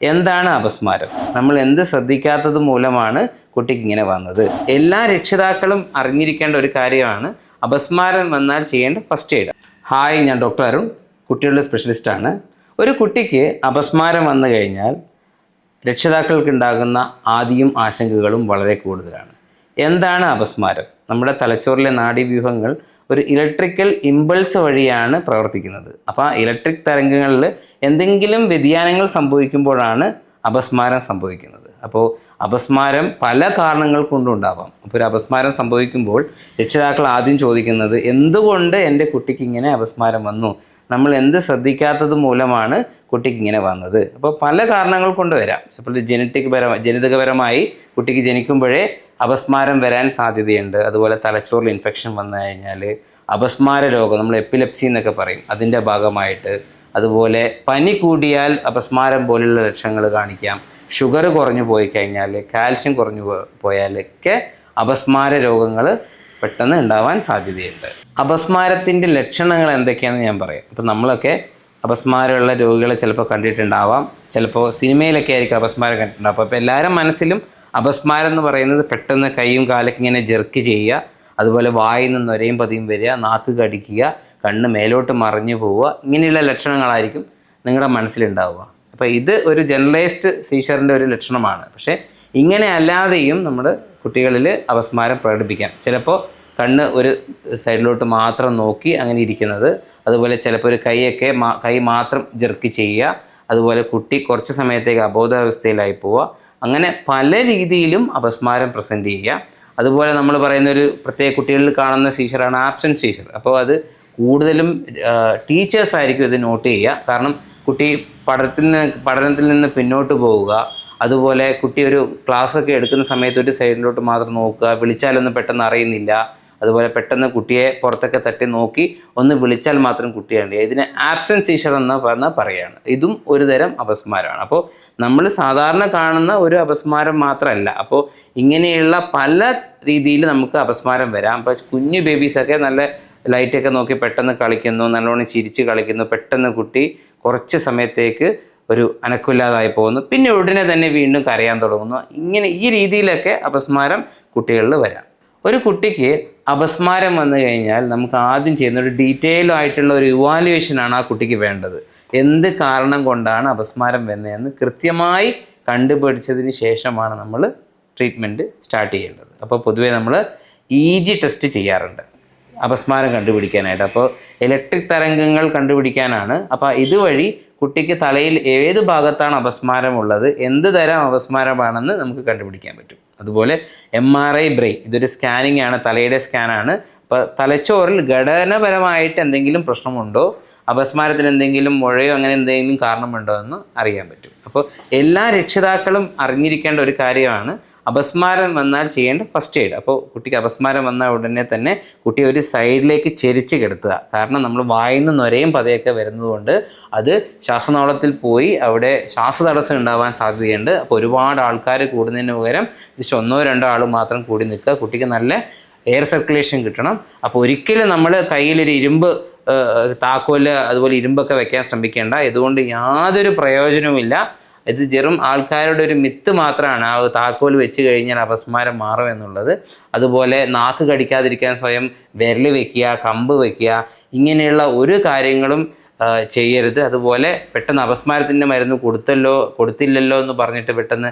എന്താണ് അപസ്മാരം? നമ്മൾ എന്ത് ശ്രദ്ധിക്കാത്തത് മൂലമാണ് കുട്ടിക്ക് ഇങ്ങനെ വന്നത്? എല്ലാ രക്ഷിതാക്കളും അറിഞ്ഞിരിക്കേണ്ട ഒരു കാര്യമാണ് അപസ്മാരം വന്നാൽ ചെയ്യേണ്ട ഫസ്റ്റ് എയ്ഡ് ഹായ് ഞാൻ ഡോക്ടർ അരുൺ. കുട്ടികളുടെ സ്പെഷ്യലിസ്റ്റാണ് ഒരു കുട്ടിക്ക് അപസ്മാരം വന്നു കഴിഞ്ഞാൽ രക്ഷിതാക്കൾക്ക് ഉണ്ടാകുന്ന ആദിയും ആശങ്കകളും വളരെ കൂടുതലാണ്. എന്താണ് അപസ്മാരം? നമ്മുടെ തലച്ചോറിലെ നാഡീവ്യൂഹങ്ങൾ ഒരു ഇലക്ട്രിക്കൽ ഇമ്പൾസ് വഴിയാണ് പ്രവർത്തിക്കുന്നത്. അപ്പോൾ ആ ഇലക്ട്രിക് തരംഗങ്ങളിൽ എന്തെങ്കിലും വ്യതിയാനങ്ങൾ സംഭവിക്കുമ്പോഴാണ് അപസ്മാരം സംഭവിക്കുന്നത്. അപ്പോൾ അപസ്മാരം പല കാരണങ്ങൾ കൊണ്ടുണ്ടാവാം. അപ്പോൾ ഒരു അപസ്മാരം സംഭവിക്കുമ്പോൾ രക്ഷിതാക്കൾ ആദ്യം ചോദിക്കുന്നത് എന്തുകൊണ്ട് എന്റെ കുട്ടിക്ക് ഇങ്ങനെ അപസ്മാരം വന്നു? നമ്മൾ എന്ത് ശ്രദ്ധിക്കാത്തത് മൂലമാണ് കുട്ടിക്ക് ഇങ്ങനെ വന്നത്. അപ്പോൾ പല കാരണങ്ങൾ കൊണ്ട് വരാം. ചിലപ്പോൾ ജനറ്റിക് പരമായി ജനിതകപരമായി കുട്ടിക്ക് ജനിക്കുമ്പോഴേ അപസ്മാരം വരാൻ സാധ്യതയുണ്ട്. അതുപോലെ തലച്ചോറിൽ ഇൻഫെക്ഷൻ വന്നു കഴിഞ്ഞാൽ അപസ്മാര രോഗം നമ്മൾ എപ്പിലെപ്സി എന്നൊക്കെ പറയും അതിന്റെ ഭാഗമായിട്ട്. അതുപോലെ പനി കൂടിയാൽ അപസ്മാരം പോലുള്ള ലക്ഷണങ്ങൾ കാണിക്കാം. ഷുഗർ കുറഞ്ഞു പോയി കഴിഞ്ഞാൽ കാൽഷ്യം കുറഞ്ഞു പോയാലൊക്കെ അപസ്മാര രോഗങ്ങൾ പെട്ടെന്ന് ഉണ്ടാവാൻ സാധ്യതയുണ്ട്. അപസ്മാരത്തിന്റെ ലക്ഷണങ്ങൾ എന്തൊക്കെയാണെന്ന് ഞാൻ പറയാം. ഇപ്പം നമ്മളൊക്കെ അപസ്മാരമുള്ള രോഗികളെ ചിലപ്പോൾ കണ്ടിട്ടുണ്ടാവാം. ചിലപ്പോൾ സിനിമയിലൊക്കെ ആയിരിക്കും അപസ്മാരം കണ്ടിട്ടുണ്ടാവും അപ്പോൾ എല്ലാവരും മനസ്സിലും അപസ്മാരം എന്ന് പറയുന്നത് പെട്ടെന്ന് കൈയും കാലൊക്കെ ഇങ്ങനെ ജെർക്ക് ചെയ്യുക. അതുപോലെ വായിൽ നിന്ന് ഒരയും പതിയും വരിക നാക്ക് കടിക്കുക കണ്ണ് മേലോട്ട് മറിഞ്ഞു പോവുക. ഇങ്ങനെയുള്ള ലക്ഷണങ്ങളായിരിക്കും നിങ്ങളുടെ മനസ്സിലുണ്ടാവുക. അപ്പോൾ ഇത് ഒരു ജനറലൈസ്ഡ് സീഷറിന്റെ ഒരു ലക്ഷണമാണ്. പക്ഷേ ഇങ്ങനെ അല്ലാതെയും നമ്മൾ കുട്ടികളിൽ അപസ്മാരം പ്രകടിപ്പിക്കാം. ചിലപ്പോൾ കണ്ണ് ഒരു സൈഡിലോട്ട് മാത്രം നോക്കി അങ്ങനെ ഇരിക്കുന്നത്. അതുപോലെ ചിലപ്പോൾ ഒരു കൈയൊക്കെ മാ കൈ മാത്രം ജെർക്ക് ചെയ്യുക. അതുപോലെ കുട്ടി കുറച്ച് സമയത്തേക്ക് അബോധാവസ്ഥയിലായി പോവുക. അങ്ങനെ പല രീതിയിലും അപസ്മാരം പ്രസന്റ് ചെയ്യുക. അതുപോലെ നമ്മൾ പറയുന്ന ഒരു പ്രത്യേക കുട്ടികളിൽ കാണുന്ന സീഷറാണ് ആബ്സെന്റ് സീഷർ അപ്പോൾ അത് കൂടുതലും ടീച്ചേഴ്സ് ആയിരിക്കും ഇത് നോട്ട് ചെയ്യുക. കാരണം കുട്ടി പഠനത്തിൽ നിന്ന് പഠനത്തിൽ നിന്ന് പിന്നോട്ട് പോവുക. അതുപോലെ കുട്ടി ഒരു ക്ലാസ് ഒക്കെ എടുക്കുന്ന സമയത്ത് ഒരു സൈഡിലോട്ട് മാത്രം നോക്കുക വിളിച്ചാലൊന്നും പെട്ടെന്ന് അറിയുന്നില്ല. അതുപോലെ പെട്ടെന്ന് കുട്ടിയെ പുറത്തൊക്കെ തട്ടി നോക്കി ഒന്ന് വിളിച്ചാൽ മാത്രം കുട്ടിയാണ് ഇതിന് ആബ്സെൻസ് സീഷർ എന്ന് പറഞ്ഞാൽ പറയുകയാണ് ഇതും ഒരു തരം അപസ്മാരമാണ്. അപ്പോൾ നമ്മൾ സാധാരണ കാണുന്ന ഒരു അപസ്മാരം മാത്രമല്ല. അപ്പോൾ ഇങ്ങനെയുള്ള പല രീതിയിൽ നമുക്ക് അപസ്മാരം വരാം. അപ്പോൾ കുഞ്ഞു ബേബീസൊക്കെ നല്ല ലൈറ്റൊക്കെ നോക്കി പെട്ടെന്ന് കളിക്കുന്നു നല്ലോണം ചിരിച്ച് കളിക്കുന്നു പെട്ടെന്ന് കുട്ടി കുറച്ച് സമയത്തേക്ക് ഒരു അനക്കില്ലാതായി പോകുന്നു. പിന്നെ ഉടനെ തന്നെ വീണ്ടും കരയാൻ തുടങ്ങുന്നു. ഇങ്ങനെ ഈ രീതിയിലൊക്കെ അപസ്മാരം കുട്ടികളിൽ വരാം. ഒരു കുട്ടിക്ക് അപസ്മാരം വന്നു കഴിഞ്ഞാൽ നമുക്ക് ആദ്യം ചെയ്യുന്ന ഒരു ഡീറ്റെയിൽ ആയിട്ടുള്ള ഒരു ഇവാലുവേഷനാണ് ആ കുട്ടിക്ക് വേണ്ടത്. എന്ത് കാരണം കൊണ്ടാണ് അപസ്മാരം വന്നതെന്ന് കൃത്യമായി കണ്ടുപിടിച്ചതിന് ശേഷമാണ് നമ്മൾ ട്രീറ്റ്മെന്റ് സ്റ്റാർട്ട് ചെയ്യേണ്ടത്. അപ്പോൾ പൊതുവേ നമ്മൾ ഇ ജി ടെസ്റ്റ് ചെയ്യാറുണ്ട്. അപസ്മാരം കണ്ടുപിടിക്കാനായിട്ട്. അപ്പോൾ ഇലക്ട്രിക് തരംഗങ്ങൾ കണ്ടുപിടിക്കാനാണ്. അപ്പോൾ ഇതുവഴി കുട്ടിക്ക് തലയിൽ ഏത് ഭാഗത്താണ് അപസ്മാരമുള്ളത് എന്ത് തരം അപസ്മാരമാണെന്ന് നമുക്ക് കണ്ടുപിടിക്കാൻ പറ്റും. അതുപോലെ എം ആർ ഐ ബ്രെയിൻ ഇതൊരു സ്കാനിങ് ആണ് തലയുടെ സ്കാനാണ് അപ്പോൾ തലച്ചോറിൽ ഘടനപരമായിട്ട് എന്തെങ്കിലും പ്രശ്നമുണ്ടോ? അപസ്മാരത്തിന് എന്തെങ്കിലും മുഴയോ അങ്ങനെ എന്തെങ്കിലും കാരണമുണ്ടോ എന്ന് അറിയാൻ പറ്റും. അപ്പോൾ എല്ലാ രക്ഷിതാക്കളും അറിഞ്ഞിരിക്കേണ്ട ഒരു കാര്യമാണ് അപസ്മാരം വന്നാൽ ചെയ്യേണ്ട ഫസ്റ്റ് എയ്ഡ് അപ്പോൾ കുട്ടിക്ക് അപസ്മാരം വന്ന ഉടനെ തന്നെ കുട്ടി ഒരു സൈഡിലേക്ക് ചെരിച്ച് കിടത്തുക. കാരണം നമ്മൾ വായിന്ന് നൊരയും പതയൊക്കെ വരുന്നതുകൊണ്ട് അത് ശ്വാസനാളത്തിൽ പോയി അവിടെ ശ്വാസതടസ്സം ഉണ്ടാവാൻ സാധ്യതയുണ്ട്. അപ്പോൾ ഒരുപാട് ആൾക്കാർ കൂടുന്നതിന് പകരം ജസ്റ്റ് ഒന്നോ രണ്ടോ ആൾ മാത്രം കൂടി നിൽക്കുക. കുട്ടിക്ക് നല്ല എയർ സർക്കുലേഷൻ കിട്ടണം. അപ്പോൾ ഒരിക്കലും നമ്മൾ കയ്യിലൊരു ഇരുമ്പ് താക്കോൽ അതുപോലെ ഇരുമ്പൊക്കെ വെക്കാൻ ശ്രമിക്കേണ്ട. ഇതുകൊണ്ട് യാതൊരു പ്രയോജനവുമില്ല. ഇത് ജെറും ആൾക്കാരുടെ ഒരു മിത്ത് മാത്രമാണ്. ആ താക്കോൽ വെച്ച് കഴിഞ്ഞാൽ അപസ്മാരം മാറും എന്നുള്ളത്. അതുപോലെ നാക്ക് കടിക്കാതിരിക്കാൻ സ്വയം വിരൽ വെക്കുക കമ്പ് വെക്കുക ഇങ്ങനെയുള്ള ഒരു കാര്യങ്ങളും ചെയ്യരുത്. അതുപോലെ പെട്ടെന്ന് അപസ്മാരത്തിന്റെ മരുന്ന് കൊടുത്തല്ലോ കൊടുത്തില്ലല്ലോ എന്ന് പറഞ്ഞിട്ട് പെട്ടെന്ന്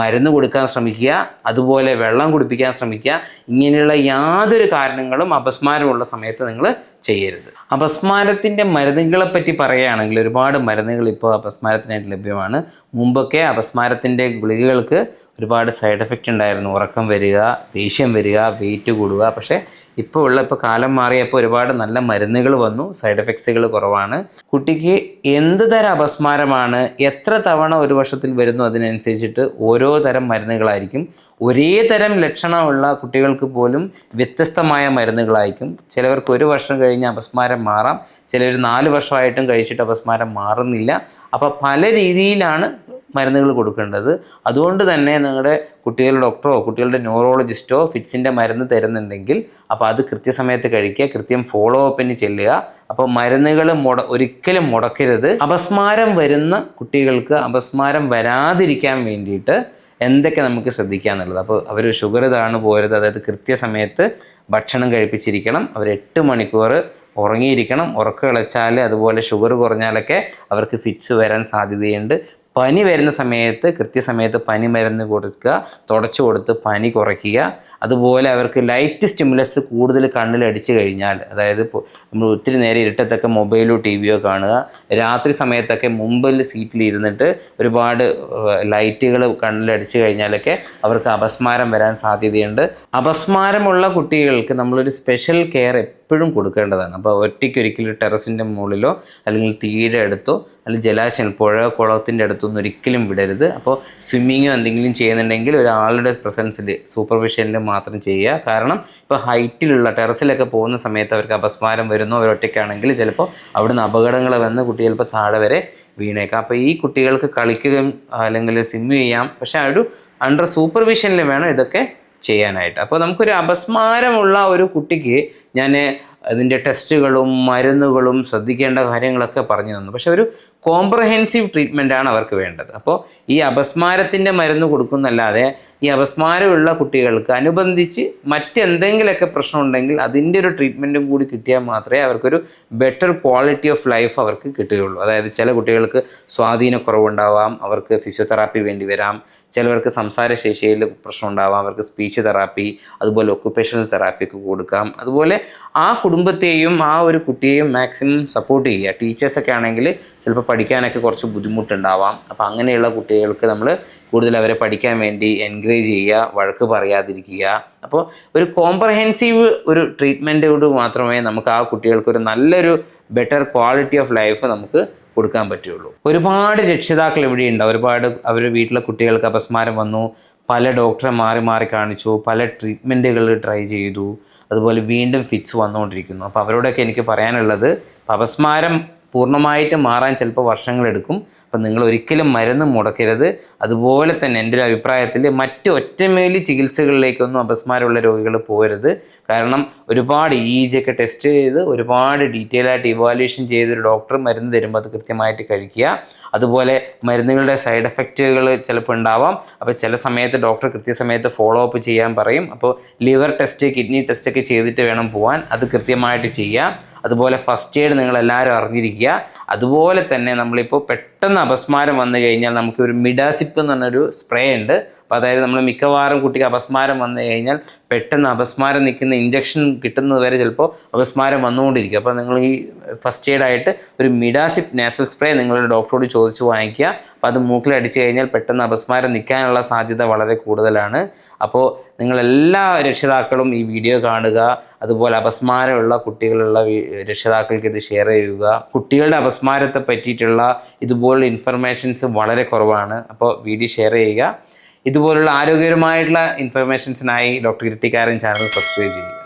മരുന്ന് കൊടുക്കാൻ ശ്രമിക്കുക. അതുപോലെ വെള്ളം കുടിപ്പിക്കാൻ ശ്രമിക്കുക. ഇങ്ങനെയുള്ള യാതൊരു കാരണങ്ങളും അപസ്മാരമുള്ള സമയത്ത് നിങ്ങൾ ചെയ്യരുത്. അപസ്മാരത്തിന്റെ മരുന്നുകളെ പറ്റി പറയുകയാണെങ്കിൽ ഒരുപാട് മരുന്നുകൾ ഇപ്പോൾ അപസ്മാരത്തിനായിട്ട് ലഭ്യമാണ്. മുമ്പൊക്കെ അപസ്മാരത്തിന്റെ ഗുളികകൾക്ക് ഒരുപാട് സൈഡ് എഫക്റ്റ് ഉണ്ടായിരുന്നു. ഉറക്കം വരിക ദേഷ്യം വരിക വെയിറ്റ് കൂടുക. പക്ഷേ ഇപ്പോൾ ഉള്ള ഇപ്പോൾ കാലം മാറിയപ്പോൾ ഒരുപാട് നല്ല മരുന്നുകൾ വന്നു. സൈഡ് എഫക്ട്സുകൾ കുറവാണ്. കുട്ടിക്ക് എന്ത് തരം അപസ്മാരമാണ് എത്ര തവണ ഒരു വർഷത്തിൽ വരുന്നു അതിനനുസരിച്ചിട്ട് ഓരോ തരം മരുന്നുകളായിരിക്കും. ഒരേ തരം ലക്ഷണമുള്ള കുട്ടികൾക്ക് പോലും വ്യത്യസ്തമായ മരുന്നുകളായിരിക്കും. ചിലവർക്ക് ഒരു വർഷം കഴിഞ്ഞ് അപസ്മാരം മാറാം. ചിലർ നാല് വർഷമായിട്ടും കഴിച്ചിട്ട് അപസ്മാരം മാറുന്നില്ല. അപ്പോൾ പല രീതിയിലാണ് മരുന്നുകൾ കൊടുക്കേണ്ടത്. അതുകൊണ്ട് തന്നെ നിങ്ങളുടെ കുട്ടികളുടെ ഡോക്ടറോ കുട്ടികളുടെ ന്യൂറോളജിസ്റ്റോ ഫിറ്റ്സിന്റെ മരുന്ന് തരുന്നുണ്ടെങ്കിൽ അപ്പോൾ അത് കൃത്യസമയത്ത് കഴിക്കുക കൃത്യം ഫോളോ അപ്പിന് ചെല്ലുക. അപ്പോൾ മരുന്നുകൾ മുട ഒരിക്കലും മുടക്കരുത്. അപസ്മാരം വരുന്ന കുട്ടികൾക്ക് അപസ്മാരം വരാതിരിക്കാൻ വേണ്ടിയിട്ട് എന്തൊക്കെ നമുക്ക് ശ്രദ്ധിക്കാന്നുള്ളത്. അപ്പോൾ അവർ ഷുഗർ താണു പോരുത്. അതായത് കൃത്യസമയത്ത് ഭക്ഷണം കഴിപ്പിച്ചിരിക്കണം. അവർ എട്ട് മണിക്കൂർ ഉറങ്ങിയിരിക്കണം. ഉറക്കം ഇളച്ചാൽ അതുപോലെ ഷുഗർ കുറഞ്ഞാലൊക്കെ അവർക്ക് ഫിറ്റ്സ് വരാൻ സാധ്യതയുണ്ട്. പനി വരുന്ന സമയത്ത് കൃത്യസമയത്ത് പനി മരുന്ന് കൊടുക്കുക തുടച്ചു കൊടുത്ത് പനി കുറയ്ക്കുക. അതുപോലെ അവർക്ക് ലൈറ്റ് സ്റ്റിമുലസ് കൂടുതൽ കണ്ണിൽ അടിച്ചു കഴിഞ്ഞാൽ അതായത് നമ്മൾ ഒത്തിരി നേരം ഇരുട്ടത്തൊക്കെ മൊബൈലോ ടി വിയോ കാണുക രാത്രി സമയത്തൊക്കെ മുമ്പിൽ സീറ്റിലിരുന്നിട്ട് ഒരുപാട് ലൈറ്റുകൾ കണ്ണിൽ അടിച്ചു കഴിഞ്ഞാലൊക്കെ അവർക്ക് അപസ്മാരം വരാൻ സാധ്യതയുണ്ട്. അപസ്മാരമുള്ള കുട്ടികൾക്ക് നമ്മളൊരു സ്പെഷ്യൽ കെയർ എപ്പോഴും കൊടുക്കേണ്ടതാണ്. അപ്പോൾ ഒറ്റയ്ക്ക് ഒരിക്കലും ടെറസിന്റെ മുകളിലോ അല്ലെങ്കിൽ തീയുടെ അടുത്തോ അല്ലെങ്കിൽ ജലാശയം പുഴ കുളത്തിന്റെ അടുത്തൊന്നും ഒരിക്കലും വിടരുത്. അപ്പോൾ സ്വിമ്മിങ്ങോ എന്തെങ്കിലും ചെയ്യുന്നുണ്ടെങ്കിൽ ഒരാളുടെ പ്രസൻസിൽ സൂപ്പർവിഷനിൽ മാത്രം ചെയ്യുക. കാരണം ഇപ്പോൾ ഹൈറ്റിലുള്ള ടെറസിലൊക്കെ പോകുന്ന സമയത്ത് അവർക്ക് അപസ്മാരം വരുന്നു. അവരൊറ്റയ്ക്കാണെങ്കിൽ ചിലപ്പോൾ അവിടുന്ന് അപകടങ്ങൾ വന്ന് കുട്ടി ചിലപ്പോൾ താഴെ വരെ വീണേക്കാം. അപ്പോൾ ഈ കുട്ടികൾക്ക് കളിക്കുകയും അല്ലെങ്കിൽ സ്വിമ്മ് ചെയ്യാം. പക്ഷേ ആ ഒരു അണ്ടർ സൂപ്പർവിഷനിൽ വേണം ഇതൊക്കെ ചെയ്യാനായിട്ട്. അപ്പോൾ നമുക്കൊരു അപസ്മാരമുള്ള ഒരു കുട്ടിക്ക് ഞാൻ അതിന്റെ ടെസ്റ്റുകളും മരുന്നുകളും ശ്രദ്ധിക്കേണ്ട കാര്യങ്ങളൊക്കെ പറഞ്ഞു തന്നു. പക്ഷെ ഒരു കോംപ്രഹെൻസീവ് ട്രീറ്റ്മെന്റാണ് അവർക്ക് വേണ്ടത്. അപ്പോൾ ഈ അപസ്മാരത്തിന്റെ മരുന്ന് കൊടുക്കുന്നല്ലാതെ ഈ അപസ്മാരമുള്ള കുട്ടികൾക്ക് അനുബന്ധിച്ച് മറ്റെന്തെങ്കിലുമൊക്കെ പ്രശ്നം ഉണ്ടെങ്കിൽ അതിന്റെ ഒരു ട്രീറ്റ്മെന്റും കൂടി കിട്ടിയാൽ മാത്രമേ അവർക്കൊരു ബെറ്റർ ക്വാളിറ്റി ഓഫ് ലൈഫ് അവർക്ക് കിട്ടുകയുള്ളൂ. അതായത് ചില കുട്ടികൾക്ക് സ്വാധീനക്കുറവുണ്ടാവാം അവർക്ക് ഫിസിയോതെറാപ്പി വേണ്ടി വരാം ചിലവർക്ക് സംസാരശേഷിയിൽ പ്രശ്നം ഉണ്ടാവാം അവർക്ക് സ്പീച്ച് തെറാപ്പി അതുപോലെ ഒക്കുപേഷണൽ തെറാപ്പി ഒക്കെ കൊടുക്കാം. അതുപോലെ ആ കുടുംബത്തെയും ആ ഒരു കുട്ടിയെയും മാക്സിമം സപ്പോർട്ട് ചെയ്യുക. ടീച്ചേഴ്സൊക്കെ ആണെങ്കിൽ ചിലപ്പോൾ പഠിക്കാനൊക്കെ കുറച്ച് ബുദ്ധിമുട്ടുണ്ടാവാം. അപ്പോൾ അങ്ങനെയുള്ള കുട്ടികൾക്ക് നമ്മൾ കൂടുതൽ അവരെ പഠിക്കാൻ വേണ്ടി എൻകറേജ് ചെയ്യുക വഴക്ക് പറയാതിരിക്കുക. അപ്പോൾ ഒരു കോംപ്രഹെൻസീവ് ഒരു ട്രീറ്റ്മെന്റോട് മാത്രമേ നമുക്ക് ആ കുട്ടികൾക്ക് ഒരു നല്ലൊരു ബെറ്റർ ക്വാളിറ്റി ഓഫ് ലൈഫ് നമുക്ക് കൊടുക്കാൻ പറ്റുള്ളൂ. ഒരുപാട് രക്ഷിതാക്കൾ ഇവിടെ ഉണ്ട്. ഒരുപാട് അവർ വീട്ടിലെ കുട്ടികൾക്ക് അപസ്മാരം വന്നു. പല ഡോക്ടറെ മാറി മാറി കാണിച്ചു. പല ട്രീറ്റ്മെന്റുകൾ ട്രൈ ചെയ്തു. അതുപോലെ വീണ്ടും ഫിറ്റ്സ് വന്നുകൊണ്ടിരിക്കുന്നു. അപ്പോൾ അവരോടൊക്കെ എനിക്ക് പറയാനുള്ളത് അപസ്മാരം പൂർണമായിട്ട് മാറാൻ ചിലപ്പോൾ വർഷങ്ങളെടുക്കും അപ്പം നിങ്ങൾ ഒരിക്കലും മരുന്ന് മുടക്കരുത്. അതുപോലെ തന്നെ എന്റെ ഒരു അഭിപ്രായത്തിൽ മറ്റ് ഒറ്റമേലി ചികിത്സകളിലേക്കൊന്നും അപസ്മാരമുള്ള രോഗികൾ പോരുത്. കാരണം ഒരുപാട് ഇ ജി ഒക്കെ ടെസ്റ്റ് ചെയ്ത് ഒരുപാട് ഡീറ്റെയിൽ ആയിട്ട് ഇവാലുവേഷൻ ചെയ്തൊരു ഡോക്ടർ മരുന്ന് തരുമ്പോൾ അത് കൃത്യമായിട്ട് കഴിക്കുക. അതുപോലെ മരുന്നുകളുടെ സൈഡ് എഫക്റ്റുകൾ ചിലപ്പോൾ ഉണ്ടാവാം. അപ്പോൾ ചില സമയത്ത് ഡോക്ടർ കൃത്യസമയത്ത് ഫോളോ അപ്പ് ചെയ്യാൻ പറയും. അപ്പോൾ ലിവർ ടെസ്റ്റ് കിഡ്നി ടെസ്റ്റ് ഒക്കെ ചെയ്തിട്ട് വേണം പോകാൻ അത് കൃത്യമായിട്ട് ചെയ്യുക അതുപോലെ ഫസ്റ്റ് എയ്ഡ് നിങ്ങൾ എല്ലാവരും അറിഞ്ഞിരിക്കുക. അതുപോലെ തന്നെ നമ്മളിപ്പോൾ പെട്ടെന്ന് അപസ്മാരം വന്നു കഴിഞ്ഞാൽ നമുക്ക് ഒരു മിഡാസിപ്പ് എന്ന് പറഞ്ഞൊരു സ്പ്രേ ഉണ്ട്. അപ്പോൾ അതായത് നമ്മൾ മിക്കവാറും കുട്ടിക്ക് അപസ്മാരം വന്നു കഴിഞ്ഞാൽ പെട്ടെന്ന് അപസ്മാരം നിൽക്കുന്ന ഇഞ്ചക്ഷൻ കിട്ടുന്നത് വരെ ചിലപ്പോൾ അപസ്മാരം വന്നുകൊണ്ടിരിക്കും. അപ്പോൾ നിങ്ങൾ ഈ ഫസ്റ്റ് എയ്ഡ് ആയിട്ട് ഒരു മിഡാസിപ്പ് നാസൽ സ്പ്രേ നിങ്ങളുടെ ഡോക്ടറോട് ചോദിച്ച് വാങ്ങിക്കുക. അപ്പോൾ അത് മൂക്കിൽ അടിച്ചു കഴിഞ്ഞാൽ പെട്ടെന്ന് അപസ്മാരം നിൽക്കാനുള്ള സാധ്യത വളരെ കൂടുതലാണ്. അപ്പോൾ നിങ്ങളെല്ലാ രക്ഷിതാക്കളും ഈ വീഡിയോ കാണുക. അതുപോലെ അപസ്മാരമുള്ള കുട്ടികളുള്ള രക്ഷിതാക്കൾക്ക് ഇത് ഷെയർ ചെയ്യുക. കുട്ടികളുടെ അപസ്മാരത്തെ പറ്റിയിട്ടുള്ള ഇതുപോലുള്ള ഇൻഫർമേഷൻസ് വളരെ കുറവാണ്. അപ്പോൾ വീഡിയോ ഷെയർ ചെയ്യുക. ഇതുപോലുള്ള ആരോഗ്യകരമായിട്ടുള്ള ഇൻഫർമേഷൻസിനായി ഡോക്ടർ ഇരട്ടിക്കാരൻ ചാനൽ സബ്സ്ക്രൈബ് ചെയ്യുക.